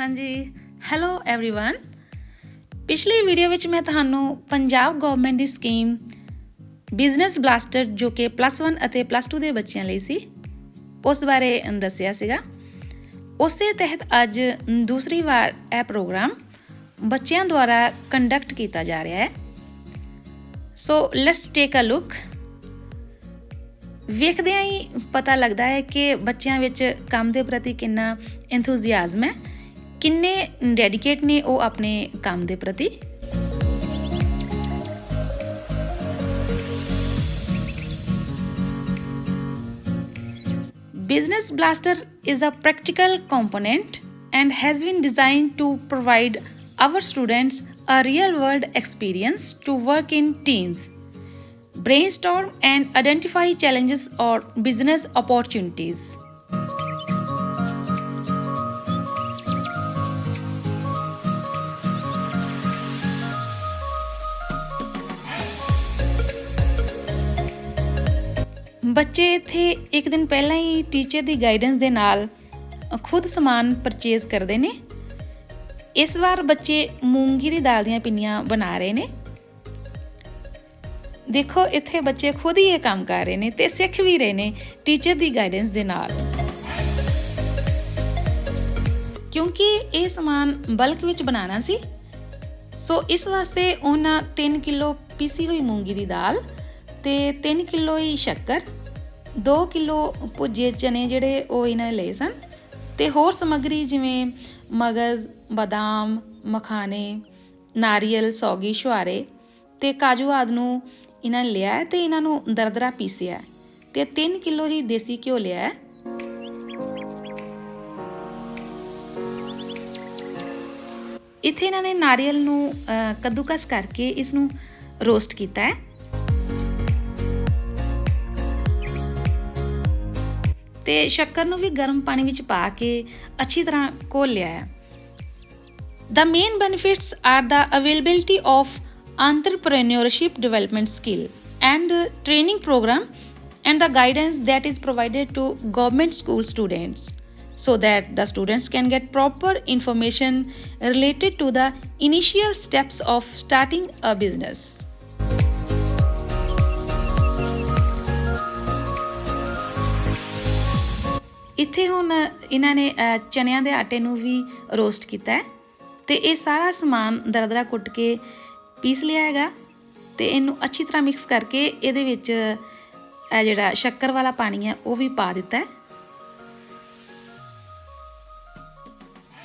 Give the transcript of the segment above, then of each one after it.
ਹਾਂਜੀ hello everyone ਪਿਛਲੀ video ਵਿੱਚ ਮੈਂ ਤੁਹਾਨੂੰ ਪੰਜਾਬ ਗਵਰਨਮੈਂਟ ਦੀ ਸਕੀਮ ਬਿਜ਼ਨਸ ਬਲਾਸਟਰ ਜੋ ਕਿ ਪਲੱਸ 1 ਅਤੇ ਪਲੱਸ 2 ਦੇ ਬੱਚਿਆਂ ਲਈ ਸੀ ਉਸ ਬਾਰੇ ਦੱਸਿਆ ਸੀਗਾ ਉਸੇ ਤਹਿਤ ਅੱਜ ਦੂਸਰੀ ਵਾਰ ਇਹ ਪ੍ਰੋਗਰਾਮ ਬੱਚਿਆਂ ਦੁਆਰਾ ਕੰਡਕਟ ਕੀਤਾ ਜਾ ਰਿਹਾ ਹੈ so let's take a look ਵੇਖਦਿਆਂ ਹੀ ਪਤਾ ਲੱਗਦਾ ਹੈ ਕਿ ਬੱਚਿਆਂ ਵਿੱਚ ਕੰਮ ਦੇ ਪ੍ਰਤੀ ਕਿੰਨਾ ਐਂਥੂਸੀਆਜ਼ਮ ਹੈ ਕਿੰਨੇ ਡੈਡੀਕੇਟ ਨੇ ਉਹ ਆਪਣੇ ਕੰਮ ਦੇ ਪ੍ਰਤੀ Business Blaster is a practical component and has been designed to provide our students a real world experience to work in teams, brainstorm, and identify challenges or business opportunities. ਬੱਚੇ ਇੱਥੇ ਇੱਕ ਦਿਨ ਪਹਿਲਾਂ ਹੀ ਟੀਚਰ ਦੀ ਗਾਈਡੈਂਸ ਦੇ ਨਾਲ ਖੁਦ ਸਮਾਨ purchase ਕਰਦੇ ਨੇ। ਇਸ ਵਾਰ ਬੱਚੇ ਮੂੰਗੀ ਦੀ ਦਾਲ ਦੀਆਂ ਪਿੰਨੀਆਂ ਬਣਾ ਰਹੇ ਨੇ। ਦੇਖੋ, ਇੱਥੇ ਬੱਚੇ ਖੁਦ ਹੀ ਇਹ ਕੰਮ ਕਰ ਰਹੇ ਨੇ ਤੇ ਸਿੱਖ ਵੀ ਰਹੇ ਨੇ ਟੀਚਰ ਦੀ ਗਾਈਡੈਂਸ ਦੇ ਨਾਲ। ਕਿਉਂਕਿ ਇਹ ਸਮਾਨ ਬਲਕ ਵਿੱਚ ਬਣਾਉਣਾ ਸੀ, ਸੋ ਇਸ ਵਾਸਤੇ ਉਹਨਾਂ 3 ਕਿਲੋ ਪੀਸੀ ਹੋਈ ਮੂੰਗੀ ਦੀ ਦਾਲ ਤੇ 3 ਕਿਲੋ ਹੀ ਸ਼ੱਕਰ 2 ਕਿਲੋ ਭੁੱਜੇ ਚਨੇ ਜਿਹੜੇ ਉਹ ਇਹਨਾਂ ਨੇ ਲਏ ਸਨ। ਤੇ ਹੋਰ ਸਮੱਗਰੀ ਜਿਵੇਂ ਮਗਜ਼, ਬਦਾਮ, ਮਖਾਣੇ, ਨਾਰੀਅਲ, ਸੌਗੀ ਛੁਆਰੇ ਤੇ ਕਾਜੂ ਆਦ ਨੂੰ ਇਹਨਾਂ ਨੇ ਲਿਆ ਹੈ ਤੇ ਇਹਨਾਂ ਨੂੰ ਦਰਦਰਾ ਪੀਸਿਆ ਹੈ। ਤੇ 3 ਕਿਲੋ ਹੀ ਦੇਸੀ ਘਿਓ ਲਿਆ ਇੱਥੇ ਇਹਨਾਂ ਨੇ ਨਾਰੀਅਲ ਨੂੰ ਕੱਦੂਕਸ ਕਰਕੇ ਇਸ ਨੂੰ ਰੋਸਟ ਕੀਤਾ ਹੈ। ਤੇ ਸ਼ੱਕਰ ਨੂੰ ਵੀ ਗਰਮ ਪਾਣੀ ਵਿੱਚ ਪਾ ਕੇ ਅੱਛੀ ਤਰ੍ਹਾਂ ਘੋਲ ਲਿਆ ਹੈ The main benefits are the availability of entrepreneurship development skill and the training program and the guidance that is provided to government school students so that the students can get proper information related to the initial steps of starting a business. ਇੱਥੇ ਹੁਣ ਇਹਨਾਂ ਨੇ ਅ, ਚਨਿਆਂ ਦੇ ਆਟੇ ਨੂੰ ਵੀ roast ਕੀਤਾ ਹੈ ਤੇ ਇਹ ਸਾਰਾ ਸਮਾਨ ਦਰਦਰਾ ਕੁੱਟ ਕੇ ਪੀਸ ਲਿਆ ਹੈਗਾ ਤੇ ਇਹਨੂੰ ਅੱਛੀ ਤਰ੍ਹਾਂ ਮਿਕਸ ਕਰਕੇ ਇਹਦੇ ਵਿੱਚ ਇਹ ਜਿਹੜਾ ਸ਼ੱਕਰ ਵਾਲਾ ਪਾਣੀ ਹੈ ਉਹ ਵੀ ਪਾ ਦਿੱਤਾ ਹੈ।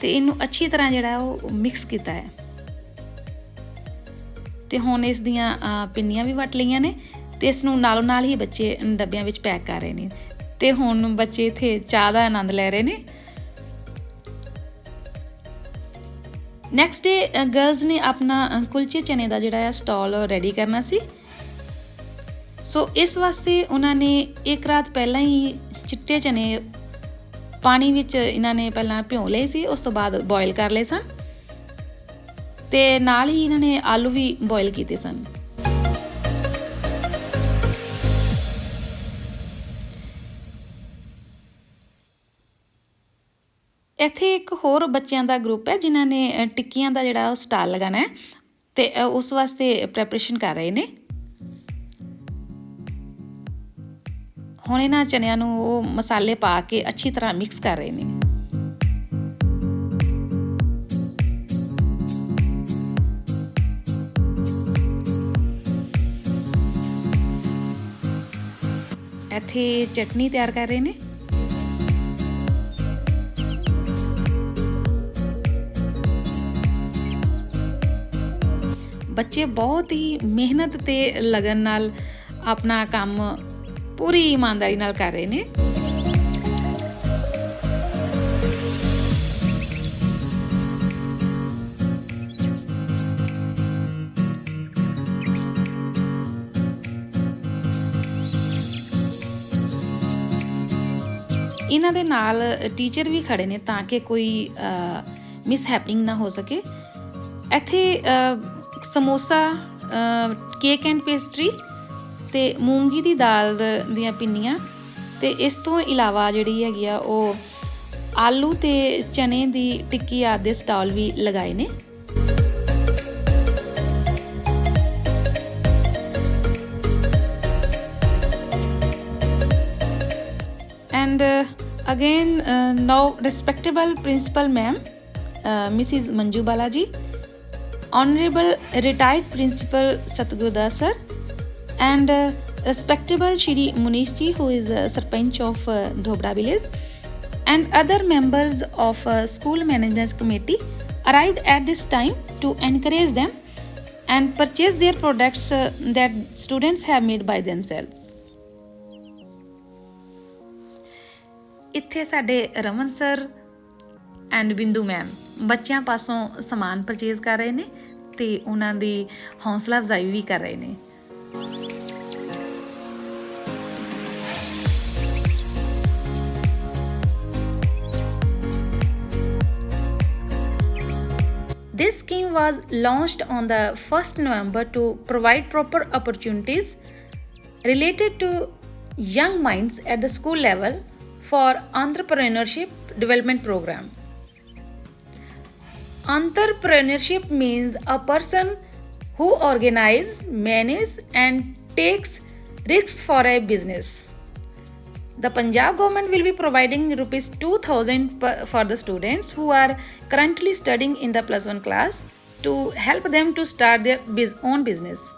ਤੇ ਇਹਨੂੰ ਅੱਛੀ ਤਰ੍ਹਾਂ ਜਿਹੜਾ ਉਹ ਮਿਕਸ ਕੀਤਾ ਹੈ। ਤੇ ਹੁਣ ਇਸ ਦੀਆਂ ਪਿੰਨੀਆਂ ਵੀ ਵਟ ਲਈਆਂ ਨੇ ਤੇ ਇਸ ਨੂੰ ਨਾਲੋਂ ਨਾਲ ਹੀ ਬੱਚੇ ਡੱਬਿਆਂ ਵਿੱਚ ਪੈਕ ਕਰ ਰਹੇ ਨੇ। ਤੇ ਹੁਣ ਬੱਚੇ ਇੱਥੇ ਚਾਹ ਦਾ ਆਨੰਦ ਲੈ ਰਹੇ ਨੇ। ਨੈਕਸਟ ਡੇ ਗਰਲਸ ਨੇ ਆਪਣਾ ਕੁਲਚੇ ਚਨੇ ਦਾ ਜਿਹੜਾ ਆ ਸਟਾਲ ਰੈਡੀ ਕਰਨਾ ਸੀ। ਸੋ ਇਸ ਵਾਸਤੇ ਉਹਨਾਂ ਨੇ ਇੱਕ ਰਾਤ ਪਹਿਲਾਂ ਹੀ ਚਿੱਟੇ ਚਨੇ ਪਾਣੀ ਵਿੱਚ ਇਹਨਾਂ ਨੇ ਪਹਿਲਾਂ ਭਿਉਂ ਲਏ ਸੀ, ਉਸ ਤੋਂ ਬਾਅਦ ਬੋਇਲ ਕਰ ਲਏ ਸਨ। ਤੇ ਨਾਲ ਹੀ ਇਹਨਾਂ ਨੇ ਆਲੂ ਵੀ ਬੋਇਲ ਕੀਤੇ ਸਨ। ਇੱਥੇ ਇੱਕ ਹੋਰ ਬੱਚਿਆਂ ਦਾ ਗਰੁੱਪ ਹੈ, ਜਿਨ੍ਹਾਂ ਨੇ ਟਿੱਕੀਆਂ ਦਾ ਜਿਹੜਾ ਉਹ ਸਟਾਲ ਲਗਾਣਾ ਹੈ ਤੇ ਉਸ ਵਾਸਤੇ ਪ੍ਰੈਪਰੇਸ਼ਨ ਕਰ ਰਹੇ ਨੇ। ਹੁਣ ਇਹਨਾਂ ਚਨਿਆਂ ਨੂੰ ਉਹ ਮਸਾਲੇ ਪਾ ਕੇ ਅੱਛੀ ਤਰ੍ਹਾਂ ਮਿਕਸ ਕਰ ਰਹੇ ਨੇ। ਇੱਥੇ ਚਟਨੀ ਤਿਆਰ ਕਰ ਰਹੇ ਨੇ। ਬੱਚੇ ਬਹੁਤ ਹੀ ਮਿਹਨਤ ਤੇ ਲਗਨ ਨਾਲ ਆਪਣਾ ਕੰਮ ਪੂਰੀ ਇਮਾਨਦਾਰੀ ਨਾਲ ਕਰ ਰਹੇ ਨੇ। ਇਹਨਾਂ ਦੇ ਨਾਲ ਟੀਚਰ ਵੀ ਖੜੇ ਨੇ ਤਾਂ ਕਿ ਕੋਈ ਮਿਸ ਹੈਪਨਿੰਗ ਨਾ ਹੋ ਸਕੇ। ਇੱਥੇ ਅ, ਸਮੋਸਾ ਕੇਕ ਐਂਡ ਪੇਸਟਰੀ ਤੇ ਮੂੰਗੀ ਦੀ ਦਾਲ ਦੀਆਂ ਪਿੰਨੀਆਂ ਤੇ ਇਸ ਤੋਂ ਇਲਾਵਾ ਜਿਹੜੀ ਹੈਗੀ ਆ ਉਹ ਆਲੂ ਤੇ ਚਨੇ ਦੀ ਟਿੱਕੀ ਆਦਿ ਦੇ ਸਟਾਲ ਵੀ ਲਗਾਏ ਨੇ। And again uh, again respectable principal ma'am principal Manju uh, mrs honorable retired principal satgurdas sir and uh, respectable shri munish ji who is uh, sarpanch of uh, dhobra village and other members of uh, school management committee arrived at this time to encourage them and purchase their products uh, that students have made by themselves ਇੱਥੇ ਸਾਡੇ Raman sir and Bindu ma'am ਬੱਚਿਆਂ ਪਾਸੋਂ ਸਮਾਨ purchase ਕਰ ਰਹੇ ਨੇ ਤੇ ਉਹਨਾਂ ਦੀ ਹੌਸਲਾ ਅਫਜ਼ਾਈ ਵੀ ਕਰ ਰਹੇ ਨੇ This scheme was launched on the 1st November to provide proper opportunities related to young minds at the school level for entrepreneurship development program. Entrepreneurship means a person who organizes, manages and takes risks for a business. The Punjab government will be providing rupees 2000 for the students who are currently studying in the plus 1 class to help them to start their own business.